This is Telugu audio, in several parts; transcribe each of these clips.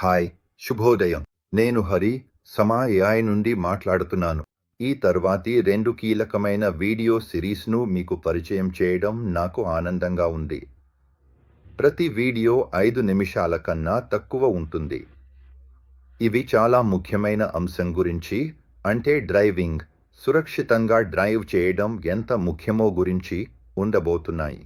హాయ్ శుభోదయం. నేను హరి సమా ఏఐ నుండి మాట్లాడుతున్నాను. ఈ తర్వాతి రెండు కీలకమైన వీడియో సిరీస్ను మీకు పరిచయం చేయడం నాకు ఆనందంగా ఉంది. ప్రతి వీడియో ఐదు నిమిషాల కన్నా తక్కువ ఉంటుంది. ఇవి చాలా ముఖ్యమైన అంశం గురించి అంటే డ్రైవింగ్ సురక్షితంగా డ్రైవ్ చేయడం ఎంత ముఖ్యమో గురించి ఉండబోతున్నాయి.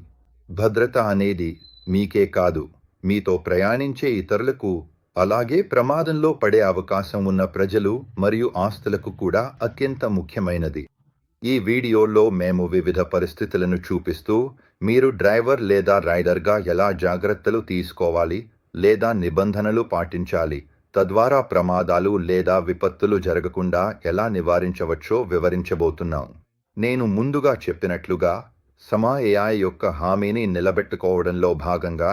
భద్రత అనేది మీకే కాదు మీతో ప్రయాణించే ఇతరులకు అలాగే ప్రమాదంలో పడే అవకాశం ఉన్న ప్రజలు మరియు ఆస్తులకు కూడా అత్యంత ముఖ్యమైనది. ఈ వీడియోలో మేము వివిధ పరిస్థితులను చూపిస్తూ మీరు డ్రైవర్ లేదా రైడర్గా ఎలా జాగ్రత్తలు తీసుకోవాలి లేదా నిబంధనలు పాటించాలి తద్వారా ప్రమాదాలు లేదా విపత్తులు జరగకుండా ఎలా నివారించవచ్చో వివరించబోతున్నాం. నేను ముందుగా చెప్పినట్లుగా సమా ఏఐ యొక్క హామీని నిలబెట్టుకోవడంలో భాగంగా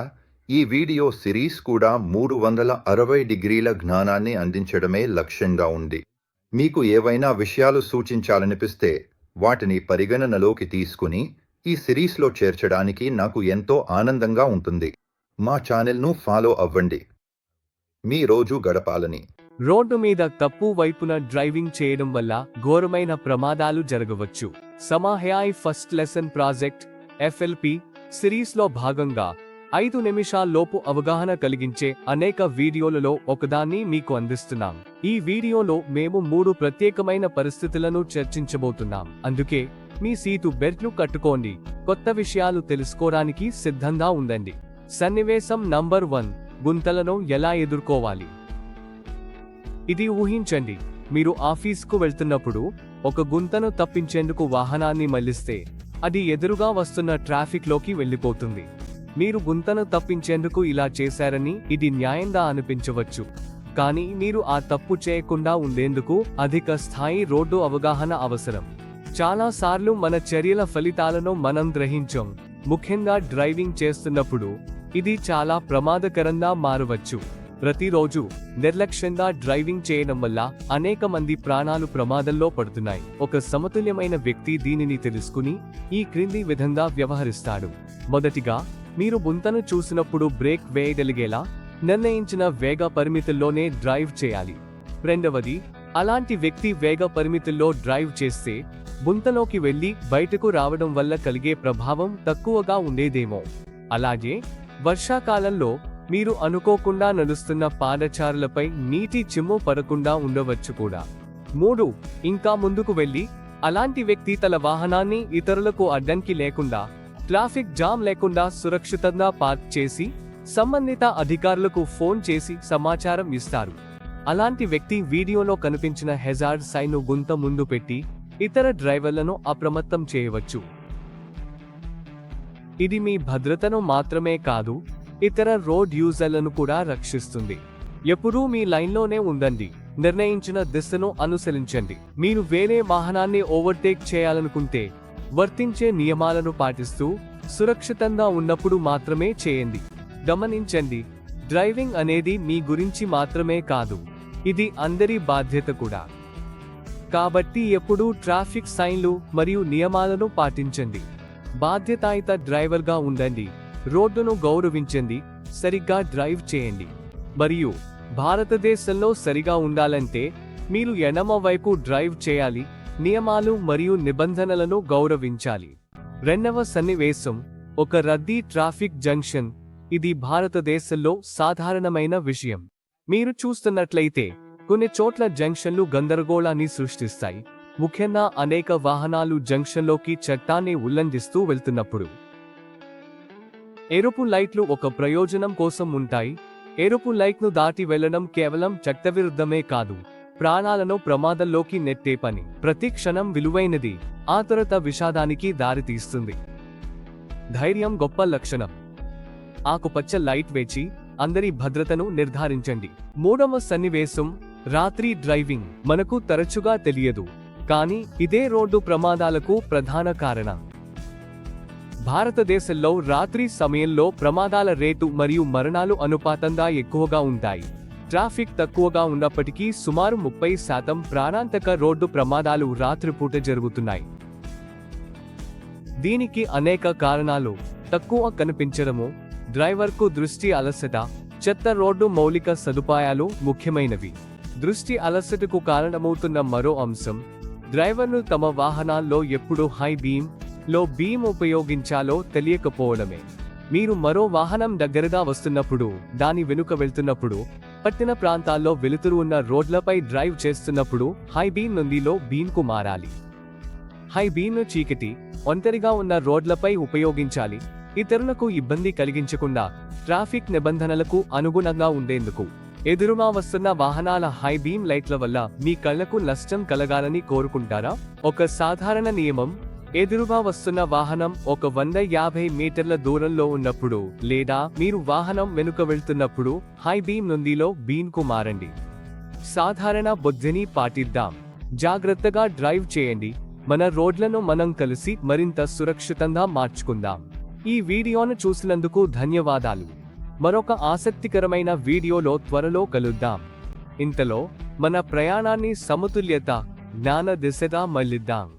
ఈ వీడియో సిరీస్ కూడా మూడు వందల అరవై డిగ్రీల జ్ఞానాన్ని అందించడమే లక్ష్యంగా ఉంది. మీకు ఏవైనా విషయాలు సూచించాలనిపిస్తే వాటిని పరిగణనలోకి తీసుకుని ఈ సిరీస్లో చేర్చడానికి నాకు ఎంతో ఆనందంగా ఉంటుంది. మా ఛానల్ను ఫాలో అవ్వండి. మీ రోజు గడపాలని. రోడ్డు మీద తప్పు వైపున డ్రైవింగ్ చేయడం వల్ల ఘోరమైన ప్రమాదాలు జరగవచ్చు. సమాహయాయ్ ఫస్ట్ లెసన్ ప్రాజెక్ట్ ఎఫ్ఎల్పి సిరీస్లో భాగంగా ఐదు నిమిషాల్లోపు అవగాహన కలిగించే అనేక వీడియోలలో ఒకదాన్ని మీకు అందిస్తున్నాం. ఈ వీడియోలో మేము మూడు ప్రత్యేకమైన పరిస్థితులను చర్చించబోతున్నాం. అందుకే మీ సీటు బెల్ట్లు కట్టుకోండి. కొత్త విషయాలు తెలుసుకోవడానికి సిద్ధంగా ఉండండి. సన్నివేశం నంబర్ వన్. గుంతలను ఎలా ఎదుర్కోవాలి? ఇది ఊహించండి. మీరు ఆఫీస్కు వెళ్తున్నప్పుడు ఒక గుంతను తప్పించేందుకు వాహనాన్ని మళ్ళిస్తే అది ఎదురుగా వస్తున్న ట్రాఫిక్లోకి వెళ్ళిపోతుంది. మీరు గుంతను తప్పించేందుకు ఇలా చేశారని ఇది న్యాయంగా అనిపించవచ్చు. కానీ మీరు ఆ తప్పు చేయకుండా ఉండేందుకు అధిక స్థాయి రోడ్డు అవగాహన అవసరం. చాలా సార్లు మన చర్యల ఫలితాలను మనం గ్రహించం. ముఖ్యంగా డ్రైవింగ్ చేస్తున్నప్పుడు ఇది చాలా ప్రమాదకరంగా మారవచ్చు. ప్రతిరోజు నిర్లక్ష్యంగా డ్రైవింగ్ చేయడం వల్ల అనేక మంది ప్రాణాలు ప్రమాదంలో పడుతున్నాయి. ఒక సమతుల్యమైన వ్యక్తి దీనిని తెలుసుకుని ఈ క్రింది విధంగా వ్యవహరిస్తాడు. మొదటిగా మీరు బుంతను చూసినప్పుడు బ్రేక్ వేయగలిగేలా నిర్ణయించిన వేగ పరిమితుల్లోనే డ్రైవ్ చేయాలి. రెండవది అలాంటి వ్యక్తి వేగ పరిమితుల్లో డ్రైవ్ చేస్తే బుంతలోకి వెళ్ళి బయటకు రావడం వల్ల కలిగే ప్రభావం తక్కువగా ఉండేదేమో. అలాగే వర్షాకాలంలో మీరు అనుకోకుండా నడుస్తున్న పాదచారులపై నీటి చిమ్ము పడకుండా ఉండవచ్చు కూడా. మూడు ఇంకా ముందుకు వెళ్ళి అలాంటి వ్యక్తి తన వాహనాన్ని ఇతరులకు అడ్డంకి లేకుండా ట్రాఫిక్ జామ్ లేకుండా సురక్షితంగా పార్క్ చేసి సంబంధిత అధికారులకు ఫోన్ చేసి సమాచారం ఇస్తారు. అలాంటి వ్యక్తి వీడియోలో కనిపించిన హెజార్డ్ సైన్ను గుంత ముందు పెట్టి ఇతర డ్రైవర్లను అప్రమత్తం చేయవచ్చు. ఇది మీ భద్రతను మాత్రమే కాదు ఇతర రోడ్ యూజర్లను కూడా రక్షిస్తుంది. ఎప్పుడూ మీ లైన్లోనే ఉండండి నిర్ణయించిన దిశను అనుసరించండి. మీరు వేరే వాహనాన్ని ఓవర్టేక్ చేయాలనుకుంటే వర్తించే నియమాలను పాటిస్తూ సురక్షితంగా ఉన్నప్పుడు మాత్రమే చేయండి. గమనించండి డ్రైవింగ్ అనేది మీ గురించి మాత్రమే కాదు ఇది అందరి బాధ్యత కూడా. కాబట్టి ఎప్పుడూ ట్రాఫిక్ సైన్లు మరియు నియమాలను పాటించండి. బాధ్యతాయుత డ్రైవర్గా ఉండండి రోడ్డును గౌరవించండి సరిగ్గా డ్రైవ్ చేయండి. మరియు భారతదేశంలో సరిగా ఉండాలంటే మీరు ఎడమ వైపు డ్రైవ్ చేయాలి నియమాలు మరియు నిబంధనలను గౌరవించాలి. రెండవ సన్నివేశం ఒక రద్దీ ట్రాఫిక్ జంక్షన్. ఇది భారతదేశంలో సాధారణమైన విషయం. మీరు చూస్తున్నట్లయితే కొన్ని చోట్ల జంక్షన్లు గందరగోళాన్ని సృష్టిస్తాయి. ముఖ్యంగా అనేక వాహనాలు జంక్షన్లోకి చట్టాన్ని ఉల్లంఘిస్తూ వెళ్తున్నప్పుడు. ఎరుపు లైట్లు ఒక ప్రయోజనం కోసం ఉంటాయి. ఎరుపు లైట్ను దాటి వెళ్ళడం కేవలం చట్టవిరుద్ధమే కాదు. ప్రాణాలను ప్రమాదంలోకి నెట్టే పని. ప్రతి క్షణం విలువైనది ఆ విషాదానికి దారితీస్తుంది ధైర్యం గొప్ప లక్షణం. ఆకుపచ్చ లైట్ వేచి అందరి భద్రతను నిర్ధారించండి. మూడవ సన్నివేశం రాత్రి డ్రైవింగ్. మనకు తరచుగా తెలియదు. కానీ ఇదే రోడ్డు ప్రమాదాలకు ప్రధాన కారణం. భారతదేశంలో రాత్రి సమయంలో ప్రమాదాల రేటు మరియు మరణాలు అనుపాతంగా ఎక్కువగా ఉంటాయి. ట్రాఫిక్ తక్కువగా ఉన్నప్పటికీ సుమారు ముప్పై శాతం ప్రాణాంతక రోడ్డు ప్రమాదాలు రాత్రిపూట జరుగుతున్నాయి. దీనికి అనేక కారణాలు తక్కువ కనిపించడము డ్రైవర్కు దృష్టి అలసట చెత్త రోడ్డు మౌలిక సదుపాయాలు ముఖ్యమైనవి. దృష్టి అలసటకు కారణమవుతున్న మరో అంశం డ్రైవర్లు తమ వాహనాల్లో ఎప్పుడు హై బీమ్లో బీమ్ ఉపయోగించాలో తెలియకపోవడమే. మీరు మరో వాహనం దగ్గరగా వస్తున్నప్పుడు దాని వెనుక వెళ్తున్నప్పుడు పట్టిన ప్రాంతాల్లో వెలుతురు ఉన్న రోడ్లపై డ్రైవ్ చేస్తున్నప్పుడు హై బీమ్ నుండి బీన్కు మారాలి. హై బీన్ను చీకటి ఒంటరిగా ఉన్న రోడ్లపై ఉపయోగించాలి. ఇతరులకు ఇబ్బంది కలిగించకుండా ట్రాఫిక్ నిబంధనలకు అనుగుణంగా ఉండేందుకు ఎదురుగా వస్తున్న వాహనాల హై బీమ్ లైట్ల వల్ల మీ కళ్ళకు నష్టం కలగాలని కోరుకుంటారా? ఒక సాధారణ నియమం ఎదురుగా వస్తున్న వాహనం ఒక వంద యాభై మీటర్ల దూరంలో ఉన్నప్పుడు లేదా మీరు వాహనం వెనుక వెళ్తున్నప్పుడు హై బీమ్ నుండిలో బీన్కు మారండి. సాధారణ బుద్ధిని పాటిద్దాం. జాగ్రత్తగా డ్రైవ్ చేయండి. మన రోడ్లను మనం కలిసి మరింత సురక్షితంగా మార్చుకుందాం. ఈ వీడియోను చూసినందుకు ధన్యవాదాలు. మరొక ఆసక్తికరమైన వీడియోలో త్వరలో కలుద్దాం. ఇంతలో మన ప్రయాణాన్ని సమతుల్యత జ్ఞాన దిశగా మళ్ళిద్దాం.